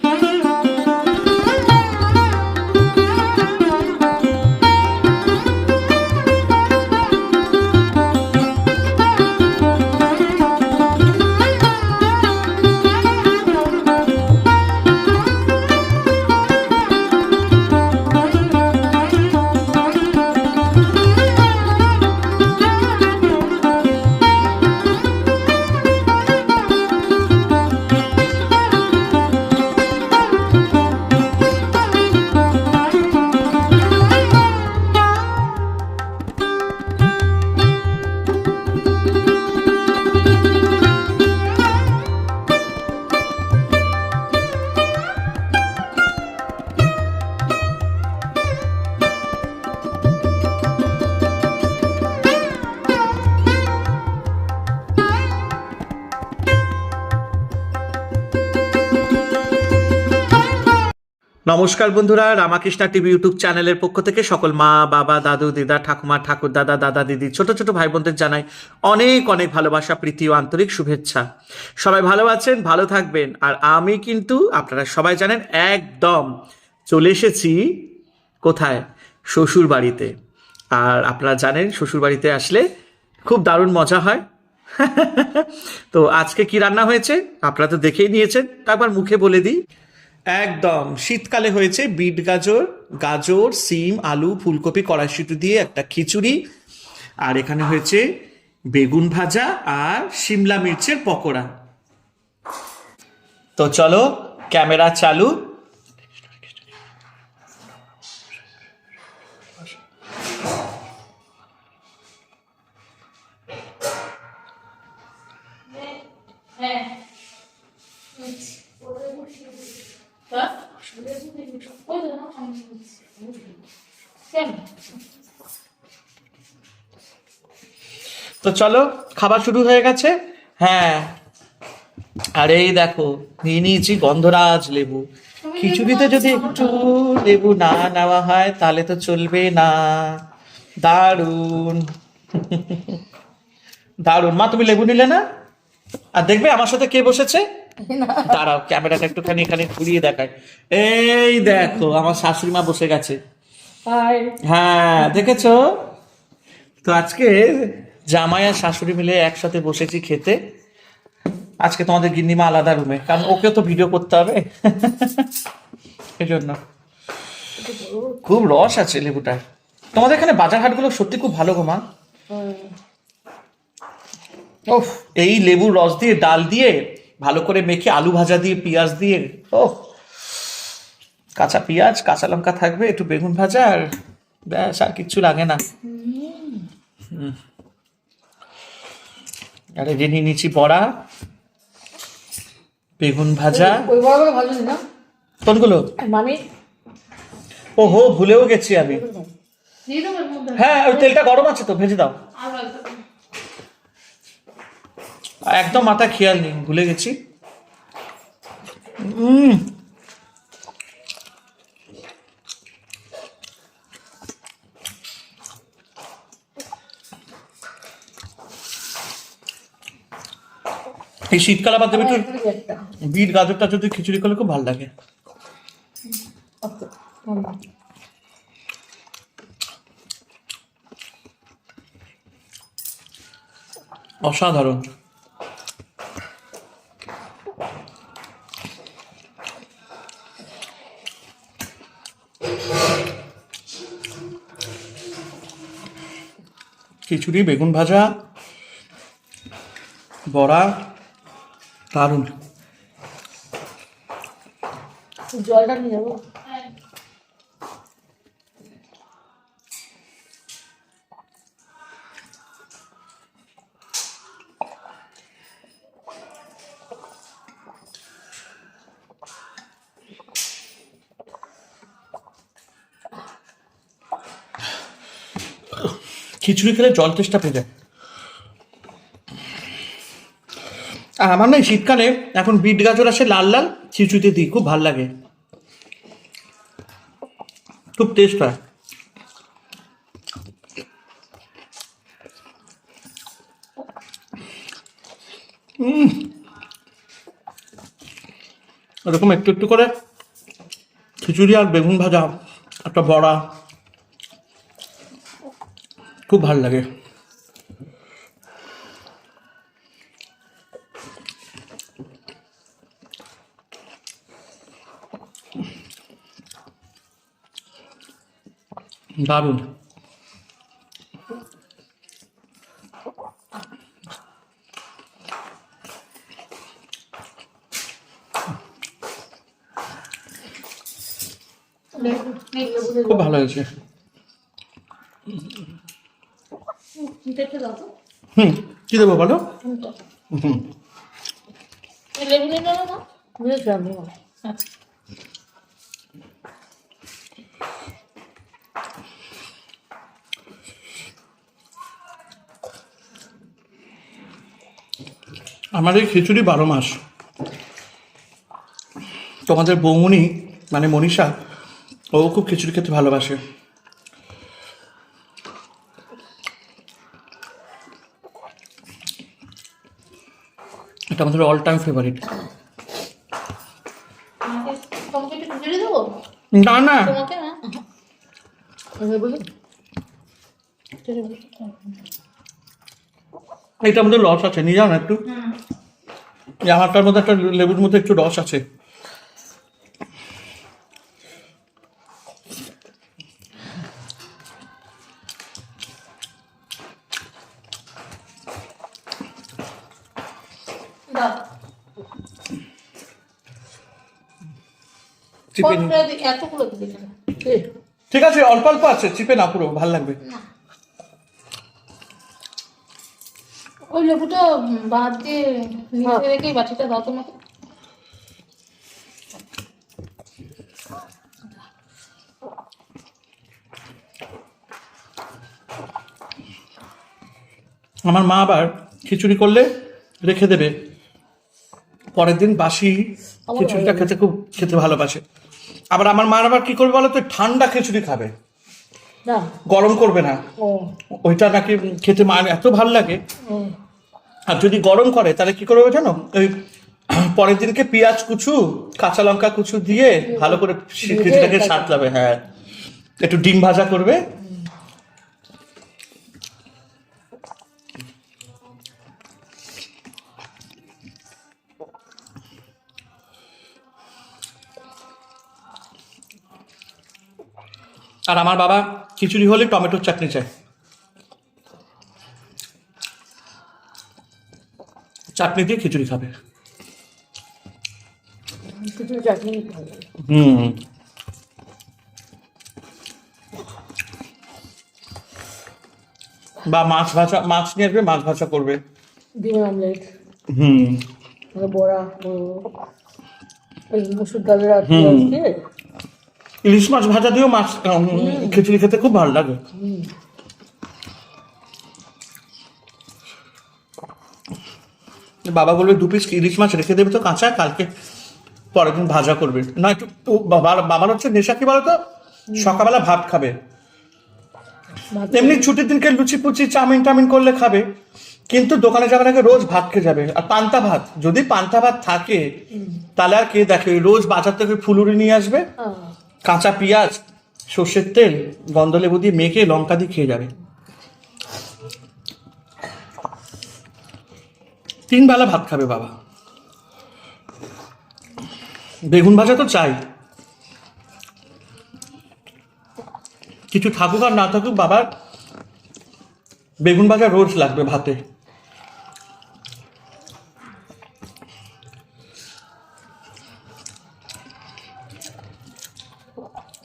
Thank. নমস্কার বন্ধুরা, Ramakrishna TV YouTube চ্যানেলের পক্ষ থেকে সকল মা, বাবা, দাদু, দিদা, ঠাকুমা, ঠাকুর দাদা দাদা, দিদি, ছোট ছোট ভাই বোনদের জানাই অনেক অনেক ভালোবাসা, প্রীতি ও আন্তরিক শুভেচ্ছা। সবাই ভালো আছেন, ভালো থাকবেন, আর আমি কিন্তু, আপনারা সবাই জানেন, একদম চলে এসেছি কোথায়? শ্বশুর বাড়িতে আর আপনারা জানেন শ্বশুর বাড়িতে আসলে খুব দারুণ মজা হয়। তো আজকে কি রান্না হয়েছে? আপনারা তো দেখেই নিয়েছেন। তারপর মুখে বলে দিই। একদম। শীতকালে হয়েছে বিট গাজর গাজর, সিম, আলু, ফুলকপি, কড়াইশুটি দিয়ে একটা খিচুড়ি। আর এখানে হয়েছে বেগুন ভাজা আর শিমলা মির্চের পকোড়া। তো চলো, ক্যামেরা চালু। তো চলো খাবার শুরু হয়ে গেছে। হ্যাঁ। আর এই দেখো নিয়ে নিয়েছি গন্ধরাজ লেবু। খিচুড়িতে যদি একটু লেবু না নেওয়া হয় তাহলে তো চলবে না। দারুণ। দারুণ। মা তুমি লেবু নিলে না? আর দেখবে আমার সাথে কে বসেছে? দাঁড়াও ক্যামেরাটা একটুখানি এখানে ঘুরিয়ে দেখায় এই দেখো আমার শাশুড়ি মা বসে গেছে। হ্যাঁ দেখেছ? তো আজকে জামাই আর শাশুড়ি মিলে একসাথে বসেছি খেতে। আজকে তোমাদের গিন্নিমা আলাদা রুমে কারণ ওকে তো ভিডিও করতে হবে। এই জন্য খুব রস আছে লেবুটার। তোমাদের এখানে বাজার হাটগুলো সত্যি খুব ভালো গো মা। ওফ এই লেবুর রস দিয়ে ডাল দিয়ে ভালো করে মেখে আলু ভাজা দিয়ে পেঁয়াজ দিয়ে ওহ কাঁচা পেঁয়াজ কাঁচা লঙ্কা থাকবে একটু বেগুন ভাজা আর ব্যাস আর কিচ্ছু লাগে না। হুম। আর নিয়ে নিচ্ছি বড়া বেগুন ভাজা। কোনগুলো? ও হো ভুলেও গেছি আমি। হ্যাঁ ওই তেলটা গরম আছে তো ভেজে দাও। একদম মাথা খেয়াল নেই ভুলে গেছি। উম। এই শীতকাল আবার দেবে একটু একটা। বিট গাজরটা যদি খিচুড়ি করলে খুব ভালো লাগে। অসাধারণ। খিচুড়ি বেগুন ভাজা বড়া দারুণ। জলটা নিয়ে যাব। খিচুড়ি খেলে জল তেষ্টা পেয়ে যায়। আমার না শীতকালে এখন বিট গাজর আসে লাল লাল, খিচুড়িতে দিই, খুব ভালো লাগে। খুব টেস্ট হয়। এরকম একটু একটু করে খিচুড়ি আর বেগুন ভাজা, একটা বড়া, খুব ভালো লাগে। দারুণ। খুব ভালো হয়েছে। হুম কি দেবো বলো। হুম। এই খিচুড়ি বারো মাস। তোমাদের বৌমনি মানে মনীষা ও খুব খিচুড়ি খেতে ভালোবাসে। এটা আমাদের অল টাইম ফেভারিট না না। তোমাকে না লেবু দিই? খিচুড়ি দিই। এটা আমাদের রস আছে নিয়ে যাও না একটু। আমারটার মধ্যে একটা লেবুর মধ্যে একটু রস আছে। ঠিক আছে অল্প অল্প আছে চিপে না পুরো ভালো লাগবে। লেবুটা বাদ দিয়ে নিচে রেখে বাটিটা দাও তোমাকে। আমার মা আবার খিচুড়ি করলে রেখে দেবে। পরের দিন বাসি খিচুড়িটা খেতে খুব খেতে ভালোবাসে। আবার আমার মা আবার কি করবে বলো তো ঠান্ডা খিচুড়ি খাবে। গরম করবে না। ওইটা নাকি খেতে মার এত ভালো লাগে। আর যদি গরম করে তাহলে কি করবে জানো? ওই পরের দিনকে পেঁয়াজ কুচু কাঁচা লঙ্কা কুচু দিয়ে ভালো করে তারপর- সাতলাবে হ্যাঁ। একটু ডিম ভাজা করবে। আর আমার বাবা খিচুড়ি হলে টমেটোর চাটনি চায়। চাটনি দিয়ে খিচুড়ি খাবে। হুম। বা মাছ ভাজা মাছ নিয়ে আসবে মাছ ভাজা করবে। ডিমের অমলেট হুম। বড়া মুসুর ডালের আর ইলিশ মাছ ভাজা দিয়েও মাছ খিচুড়ি খেতে খুব ভালো লাগে। বাবা বলবে দু পিস ইলিশ মাছ রেখে দেবে তো কাঁচা কালকে পরের দিন ভাজা করবে। না একটু বাবার হচ্ছে নেশা কি বলতো? সকালবেলা ভাত খাবে। এমনি ছুটির দিনকে লুচি পুচি চাউমিন টাউমিন করলে খাবে। কিন্তু দোকানে যাওয়ার আগে রোজ ভাত খেয়ে যাবে। আর পান্তা ভাত যদি পান্তা ভাত থাকে তাহলে আর কে দেখে? রোজ বাজার থেকে ফুলুরি নিয়ে আসবে হ্যাঁ। কাঁচা পেঁয়াজ সর্ষের তেল গন্ধলেবু দিয়ে মেখে লঙ্কা দিয়ে খেয়ে যাবে। তিন বেলা ভাত খাবে বাবা। বেগুন ভাজা তো চাই। কিছু থাকুক আর না থাকুক বাবার বেগুন ভাজা রোজ লাগবে ভাতে।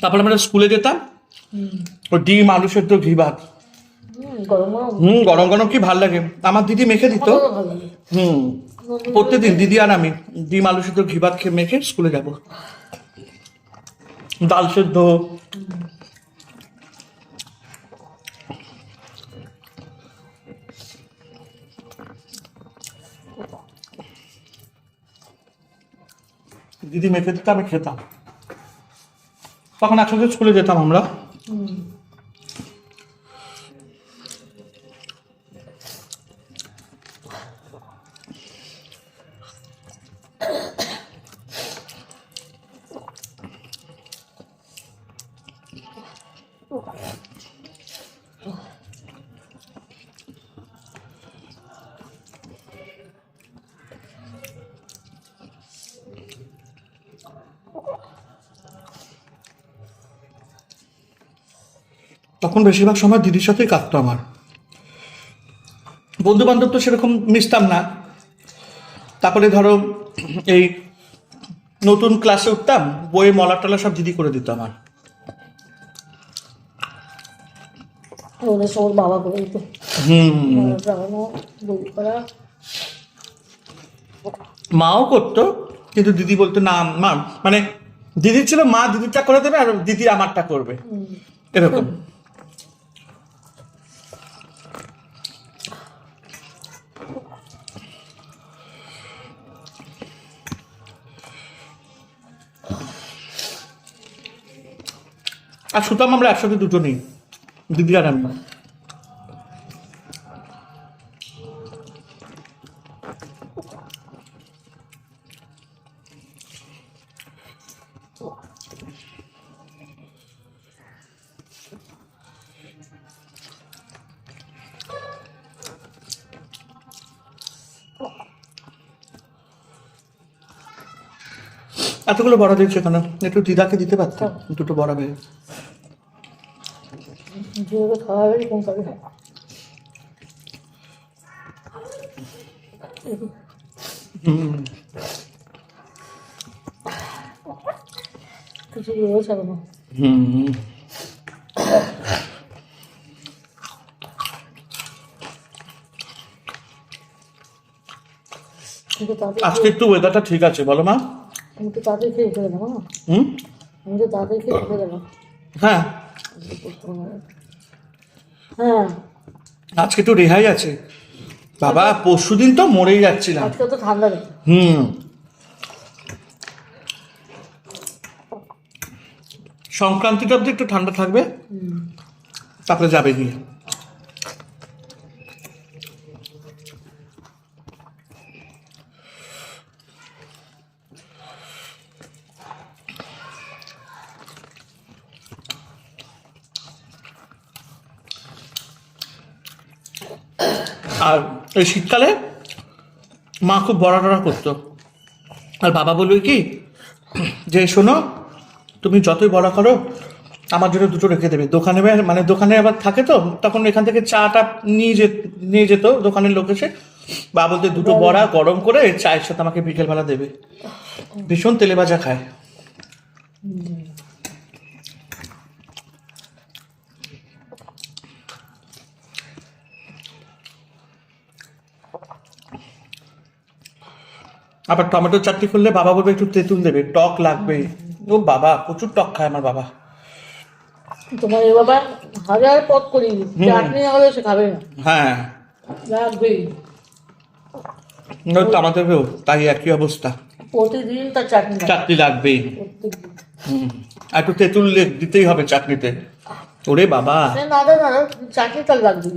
তারপরে আমরা স্কুলে যেতাম ও ডিম আলু সেদ্ধ ঘি ভাত। হুম, গরম গরম। হুম গরম গরম কি ভালো লাগে? আমার দিদি মেখে দিত। হুম। প্রত্যেকদিন দিদি আর আমি ডিম আলু সেদ্ধ ঘি ভাত খেয়ে মেখে স্কুলে যাব। ডাল সেদ্ধ। দিদি মেখে দিত আমি খেতাম। তখন একসাথে স্কুলে যেতাম আমরা। তখন বেশিরভাগ সময় দিদির সাথেই কাটতো আমার। বন্ধু বান্ধব তো সেরকম মিশতাম না। তারপরে ধরো এই নতুন ক্লাসে উঠতাম বইয়ে মলা টলা সব দিদি করে দিত আমার। ওদের বাবা করে দিত। মাও করতো কিন্তু দিদি বলতো না মা মানে দিদি ছিল মা দিদিরটা করে দেবে আর দিদি আমারটা করবে। এরকম। আর সুতাম আমরা একসাথে দুটো নেই দিদি আমি। এতগুলো বড়া দিয়েছে কেন? একটু দিদাকে দিতে পারতাম দুটো বড়া বেয়ে যেভাবে খাওয়া হবে খাবে কিছু রয়েছে হুম আজকে একটু ওয়েদারটা ঠিক আছে বলো মা। আমি তো তাদের খেয়ে ফেলে দেবো হুম? আমি তো তাদের খেয়ে ফেলে দেবো। হ্যাঁ। আজকে তো রেহাই আছে। বাবা পরশু দিন তো মরেই যাচ্ছিলাম। আজকে তো ঠান্ডা হুম। সংক্রান্তিটা অব্দি একটু ঠান্ডা থাকবে। তারপরে যাবে গিয়ে। আর এই শীতকালে মা খুব বড়া টড়া করতো। আর বাবা বলবে কি যে শোনো তুমি যতই বড়া করো আমার জন্য দুটো রেখে দেবে। দোকানে মানে দোকানে আবার থাকে তো তখন এখান থেকে চাটা নিয়ে যে নিয়ে যেত দোকানের লোক এসে। বা বলতে দুটো বড়া গরম করে চায়ের সাথে আমাকে বিকেলবেলা দেবে। ভীষণ তেলে ভাজা খায় আবার টমেটো চাটনি করলে বাবা বলবে একটু তেঁতুল দেবে টক লাগবে। ও বাবা প্রচুর টক খায় আমার বাবা। তোমার এ বাবা হাজার পথ করি চাটনি হলে সে খাবে না। হ্যাঁ। লাগবেই। তো আমাদেরও তাই একই অবস্থা। প্রতিদিন তার চাটনি চাটনি লাগবেই। হুম। আর একটু তেঁতুল দিতেই হবে চাটনিতে। ওরে বাবা। না না চাটনি তার লাগবে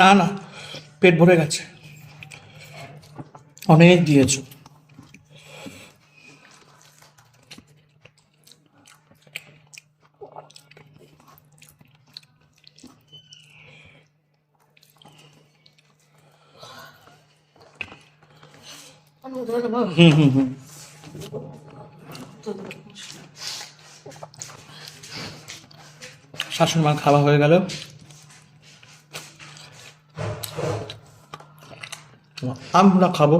না না পেট ভরে গেছে। অনেক দিয়েছ। শাশুড়ি মা খাওয়া হয়ে গেল। আমরা খাব।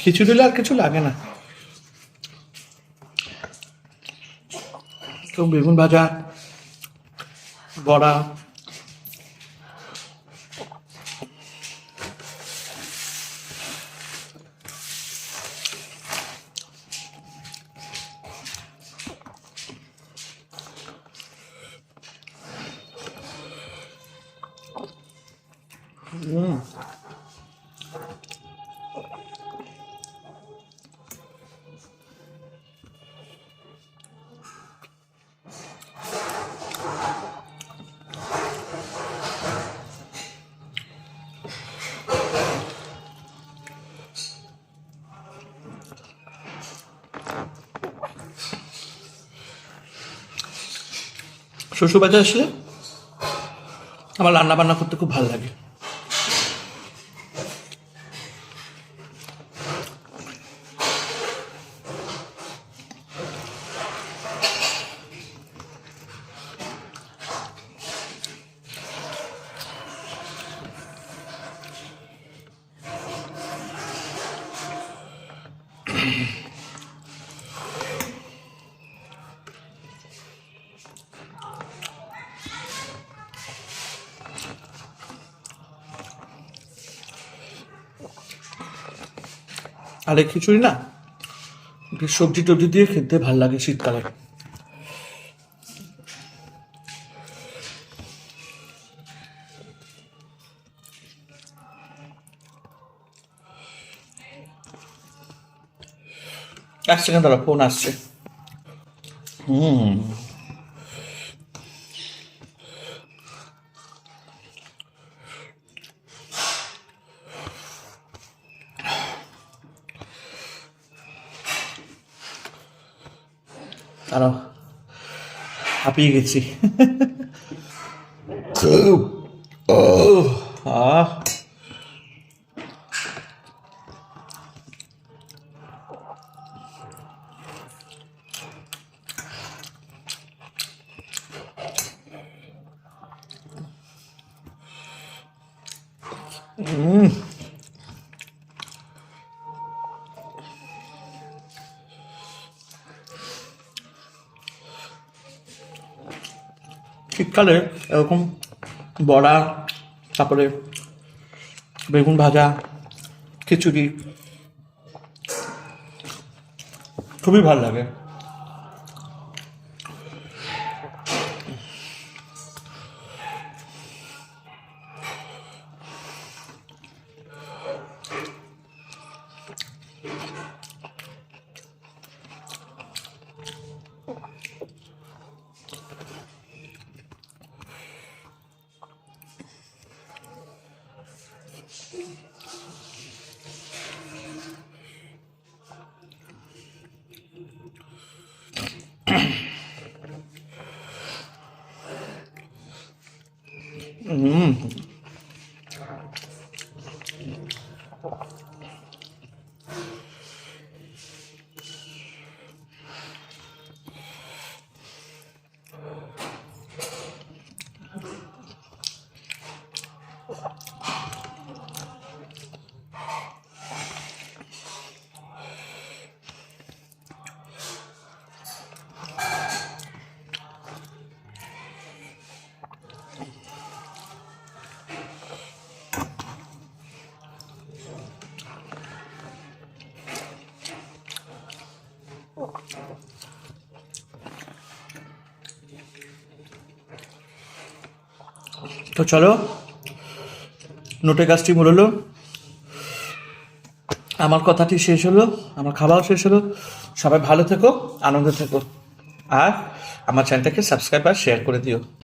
খিচুড়ি দিলে আর কিছু লাগে না। তো বেগুন ভাজা বড়া শ্বশুর বাড়িতে আসলে আমার রান্না বান্না করতে খুব ভালো লাগে। আর খিচুড়ি না? সবজি টবজি দিয়ে খেতে ভালো লাগে শীতকালে। এক সেকেন্ড দাঁড়া ফোন আসছে। হুম। দাঁড়াও। হাঁপিয়ে গেছি। শীতকালে এরকম বড়া তারপরে বেগুন ভাজা খিচুড়ি। খুবই ভালো লাগে। তো চলো, নোটে গাছটি মূললো আমার কথাটি শেষ হলো, আমার খাওয়াও শেষ হলো। সবাই ভালো থেকো, আনন্দ থেকো। আর আমার চ্যানেলটাকে সাবস্ক্রাইব আর শেয়ার করে দিও।